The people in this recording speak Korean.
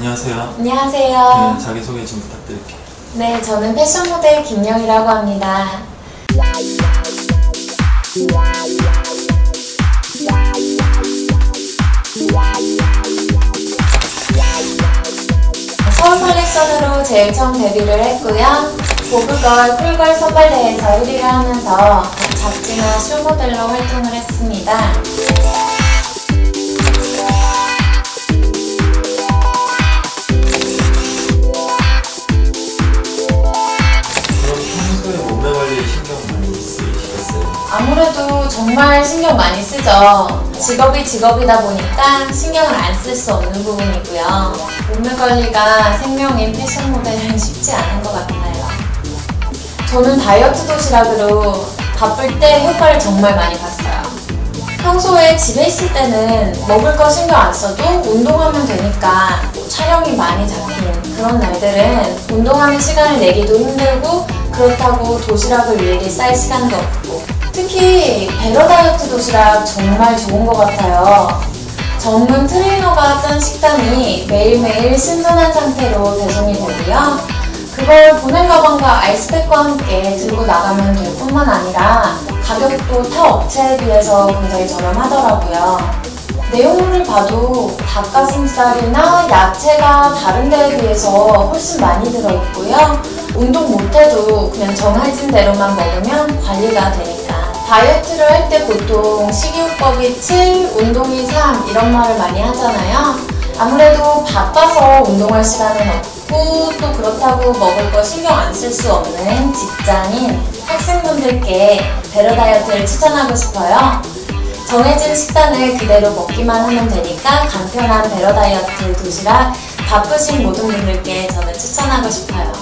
안녕하세요. 안녕하세요. 네, 자기소개 좀 부탁드릴게요. 네, 저는 패션 모델 김영이라고 합니다. 서울 컬렉션으로 제일 처음 데뷔를 했고요. 보그걸, 쿨걸 선발대회에서 1위를 하면서 잡지나 쇼 모델로 활동을 했습니다. 아무래도 정말 신경 많이 쓰죠. 직업이 직업이다 보니까 신경을 안 쓸 수 없는 부분이고요. 몸매 관리가 생명인 패션 모델은 쉽지 않은 것 같아요. 저는 다이어트 도시락으로 바쁠 때 효과를 정말 많이 봤어요. 평소에 집에 있을 때는 먹을 거 신경 안 써도 운동하면 되니까 촬영이 많이 잡힌 그런 날들은 운동하는 시간을 내기도 힘들고 그렇다고 도시락을 일일이 쌀 시간도 없고 특히 베러 다이어트 도시락 정말 좋은 것 같아요. 전문 트레이너가 짠 식단이 매일매일 신선한 상태로 배송이 되고요. 그걸 보냉 가방과 아이스팩과 함께 들고 나가면 될 뿐만 아니라 가격도 타 업체에 비해서 굉장히 저렴하더라고요. 내용물을 봐도 닭가슴살이나 야채가 다른 데에 비해서 훨씬 많이 들어있고요. 운동 못해도 그냥 정해진 대로만 먹으면 관리가 되니까. 다이어트를 할 때 보통 식이요법이 7, 운동이 3 이런 말을 많이 하잖아요. 아무래도 바빠서 운동할 시간은 없고 또 그렇다고 먹을 거 신경 안 쓸 수 없는 직장인 학생분들께 베러 다이어트를 추천하고 싶어요. 정해진 식단을 그대로 먹기만 하면 되니까 간편한 베러 다이어트 도시락 바쁘신 모든 분들께 저는 추천하고 싶어요.